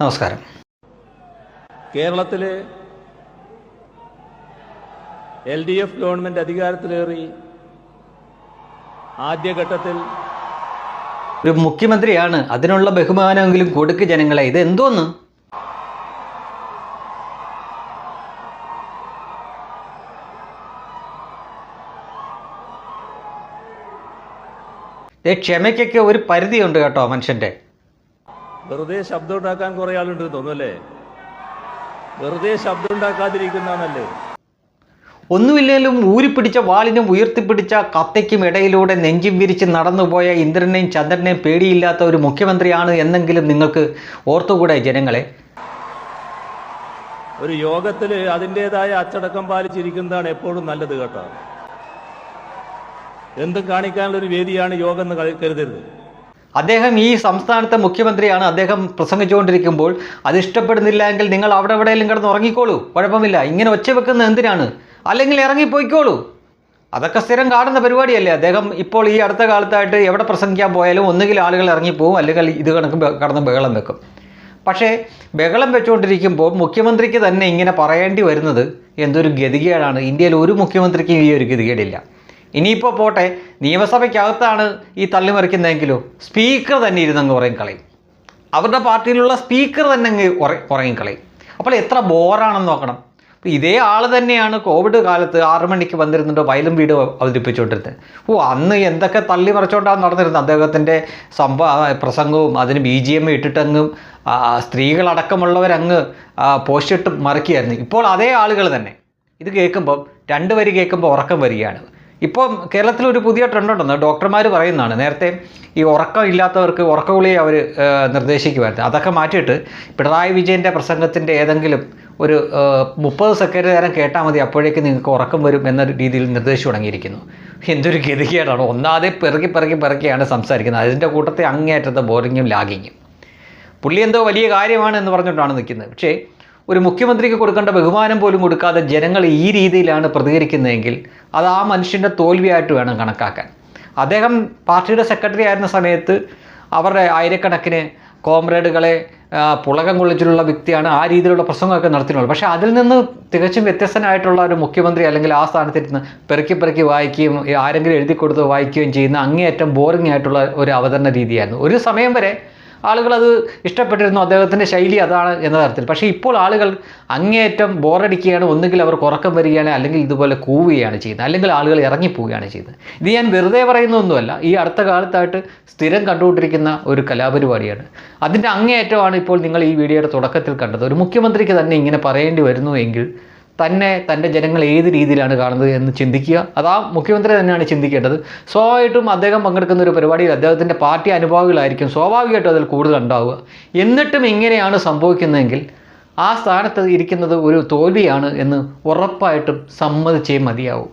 നമസ്കാരം. കേരളത്തിലെ L D F government അധികാരത്തിലേറി ആദ്യഘട്ടത്തിൽ ഒരു മുഖ്യമന്ത്രിയാണ് അതിനുള്ള ബഹുമാനമെങ്കിലും കൊടുക്ക് ജനങ്ങളെ. ഇത് എന്തോന്ന്? ക്ഷമയ്ക്കൊക്കെ ഒരു പരിധിയുണ്ട് കേട്ടോ മനുഷ്യന്റെ വെറുതെ ശബ്ദം ഉണ്ടാക്കാൻ കുറെ ആളുണ്ട് തോന്നുമല്ലേ വെറുതെ ശബ്ദം ഉണ്ടാക്കാതിരിക്കുന്നതാണല്ലേ ഒന്നുമില്ലെങ്കിലും ഊരിപ്പിടിച്ച വാളിനും ഉയർത്തിപ്പിടിച്ച കത്തയ്ക്കും ഇടയിലൂടെ നെഞ്ചും വിരിച്ച് നടന്നുപോയ ഇന്ദ്രനെയും ചന്ദ്രനെയും പേടിയില്ലാത്ത ഒരു മുഖ്യമന്ത്രിയാണ് എന്നെങ്കിലും നിങ്ങൾക്ക് ഓർത്തുകൂടെ ജനങ്ങളെ? ഒരു യോഗത്തിൽ അതിന്റെതായ അച്ചടക്കം പാലിച്ചിരിക്കുന്നതാണ് എപ്പോഴും നല്ലത് കേട്ടോ. എന്തും കാണിക്കാനുള്ള ഒരു വേദിയാണ് യോഗം എന്ന് കരുതരുത്. അദ്ദേഹം ഈ സംസ്ഥാനത്തെ മുഖ്യമന്ത്രിയാണ്. അദ്ദേഹം പ്രസംഗിച്ചുകൊണ്ടിരിക്കുമ്പോൾ അത് ഇഷ്ടപ്പെടുന്നില്ല എങ്കിൽ നിങ്ങൾ അവിടെ എവിടെയെങ്കിലും കിടന്ന് ഉറങ്ങിക്കോളൂ. കുഴപ്പമില്ല. ഇങ്ങനെ ഒച്ച വെക്കുന്നത് എന്തിനാണ്? അല്ലെങ്കിൽ ഇറങ്ങിപ്പോയിക്കോളൂ. അതൊക്കെ സ്ഥിരം കാണുന്ന പരിപാടിയല്ലേ. അദ്ദേഹം ഇപ്പോൾ ഈ അടുത്ത കാലത്തായിട്ട് എവിടെ പ്രസംഗിക്കാൻ പോയാലും ഒന്നുകിൽ ആളുകൾ ഇറങ്ങിപ്പോവും അല്ലെങ്കിൽ ഇത് കണക്ക് കടന്ന് ബഹളം വെക്കും. പക്ഷേ ബഹളം വെച്ചുകൊണ്ടിരിക്കുമ്പോൾ മുഖ്യമന്ത്രിക്ക് തന്നെ ഇങ്ങനെ പറയേണ്ടി വരുന്നത് എന്തൊരു ഗതികേടാണ്. ഇന്ത്യയിൽ ഒരു മുഖ്യമന്ത്രിക്കും ഈ ഒരു ഗതികേടില്ല. ഇനിയിപ്പോൾ പോട്ടെ നിയമസഭയ്ക്കകത്താണ് ഈ തള്ളിമറിക്കുന്നതെങ്കിലോ സ്പീക്കർ തന്നെ ഇരുന്നങ്ങ് ഉറങ്ങിക്കളയും. അവരുടെ പാർട്ടിയിലുള്ള സ്പീക്കർ തന്നെ അങ്ങ് ഉറ- ഉറങ്ങിക്കളയും. അപ്പോൾ എത്ര ബോറാണെന്ന് നോക്കണം. ഇതേ ആൾ തന്നെയാണ് കോവിഡ് കാലത്ത് ആറു മണിക്ക് വന്നിരുന്നുണ്ട് വയലും വീട് അവതരിപ്പിച്ചുകൊണ്ടിരുന്നത് ഓ അന്ന് എന്തൊക്കെ തള്ളി മറിച്ചുകൊണ്ടാണ് നടന്നിരുന്നത്? അദ്ദേഹത്തിന്റെ സംഭവ പ്രസംഗവും അതിന് ബി ജി എം ഇട്ടിട്ടങ്ങും സ്ത്രീകളടക്കമുള്ളവരങ്ങ് പോസ്റ്റിട്ട് മറിക്കുകയായിരുന്നു. ഇപ്പോൾ അതേ ആളുകൾ തന്നെ. ഇത് കേൾക്കുമ്പം രണ്ട് വരി കേൾക്കുമ്പോൾ ഉറക്കം വരികയാണ്. ഇപ്പം കേരളത്തിൽ ഒരു പുതിയ ട്രെൻഡ് ഉണ്ടെന്ന് ഡോക്ടർമാർ പറയുന്നതാണ്. നേരത്തെ ഈ ഉറക്കം ഇല്ലാത്തവർക്ക് ഉറക്കഗുളിക അവർ നിർദ്ദേശിക്കുമായിരുന്നു. അതൊക്കെ മാറ്റിയിട്ട് പിണറായി വിജയന്റെ പ്രസംഗത്തിന്റെ ഏതെങ്കിലും ഒരു മുപ്പത് സെക്കൻഡ് നേരം കേട്ടാൽ മതി അപ്പോഴേക്ക് നിങ്ങൾക്ക് ഉറക്കം വരും എന്ന രീതിയിൽ നിർദ്ദേശിച്ചു തുടങ്ങിയിരിക്കുന്നു. എന്തൊരു ഗതികേടാണ്. ഒന്നാതെ പിറക്കി പിറക്കി പിറക്കിയാണ് സംസാരിക്കുന്നത്. അതിന്റെ കൂട്ടത്തെ അങ്ങേയറ്റത്തെ ബോറിങ്ങും ലാഗിങ്ങും. പുള്ളി എന്തോ വലിയ കാര്യമാണ് എന്ന് പറഞ്ഞുകൊണ്ടാണ് നിൽക്കുന്നത്. പക്ഷേ ഒരു മുഖ്യമന്ത്രിക്ക് കൊടുക്കേണ്ട ബഹുമാനം പോലും കൊടുക്കാതെ ജനങ്ങൾ ഈ രീതിയിലാണ് പ്രതികരിക്കുന്നതെങ്കിൽ അത് ആ മനുഷ്യന്റെ തോൽവിയായിട്ട് വേണം കണക്കാക്കാൻ. അദ്ദേഹം പാർട്ടിയുടെ സെക്രട്ടറി ആയിരുന്ന സമയത്ത് അവരുടെ ആയിരക്കണക്കിന് കോമ്രേഡുകളെ പുളകം കൊള്ളിച്ചിട്ടുള്ള വ്യക്തിയാണ് ആ രീതിയിലുള്ള പ്രസംഗമൊക്കെ നടത്തിയിട്ടുള്ളത്. പക്ഷേ അതിൽ നിന്ന് തികച്ചും വ്യത്യസ്തനായിട്ടുള്ള ഒരു മുഖ്യമന്ത്രി അല്ലെങ്കിൽ ആ സ്ഥാനത്തിരുന്ന് പെറുക്കി പെറുക്കി വായിക്കുകയും ആരെങ്കിലും എഴുതി കൊടുത്ത് വായിക്കുകയും ചെയ്യുന്ന അങ്ങേയറ്റം ബോറിംഗ് ആയിട്ടുള്ള ഒരു അവതരണ രീതിയായിരുന്നു. ഒരു സമയം വരെ ആളുകൾ അത് ഇഷ്ടപ്പെട്ടിരുന്നു. അദ്ദേഹത്തിന്റെ ശൈലി അതാണ് എന്ന തരത്തിൽ. പക്ഷേ ഇപ്പോൾ ആളുകൾ അങ്ങേയറ്റം ബോറടിക്കുകയാണ്. ഒന്നുകിൽ അവർ ഉറക്കം വരികയാണ് അല്ലെങ്കിൽ ഇതുപോലെ കൂവുകയാണ് ചെയ്യുന്നത്. അല്ലെങ്കിൽ ആളുകൾ ഇറങ്ങിപ്പോവുകയാണ് ചെയ്യുന്നത്. ഇത് ഞാൻ വെറുതെ പറയുന്നൊന്നുമല്ല ഈ അടുത്ത കാലത്തായിട്ട് സ്ഥിരം കണ്ടുകൊണ്ടിരിക്കുന്ന ഒരു കലാപരിപാടിയാണ്. അതിന്റെ അങ്ങേയറ്റമാണ് ഇപ്പോൾ നിങ്ങൾ ഈ വീഡിയോയുടെ തുടക്കത്തിൽ കണ്ടത്. ഒരു മുഖ്യമന്ത്രിക്ക് തന്നെ ഇങ്ങനെ പറയേണ്ടി വരുന്നു എങ്കിൽ തന്നെ തന്റെ ജനങ്ങൾ ഏത് രീതിയിലാണ് കാണുന്നത് എന്ന് ചിന്തിക്കുക. അത് ആ മുഖ്യമന്ത്രി തന്നെയാണ് ചിന്തിക്കേണ്ടത്. സ്വാഭാവികമായിട്ടും അദ്ദേഹം പങ്കെടുക്കുന്ന ഒരു പരിപാടിയിൽ അദ്ദേഹത്തിന്റെ പാർട്ടി അനുഭാവികളായിരിക്കും. സ്വാഭാവികമായിട്ടും അതിൽ കൂടുതൽ ഉണ്ടാവുക. എന്നിട്ടും ഇങ്ങനെയാണ് സംഭവിക്കുന്നതെങ്കിൽ ആ സ്ഥാനത്ത് ഇരിക്കുന്നത് ഒരു തോൽവിയാണ് എന്ന് ഉറപ്പായിട്ടും സമ്മതിച്ചേ മതിയാവും.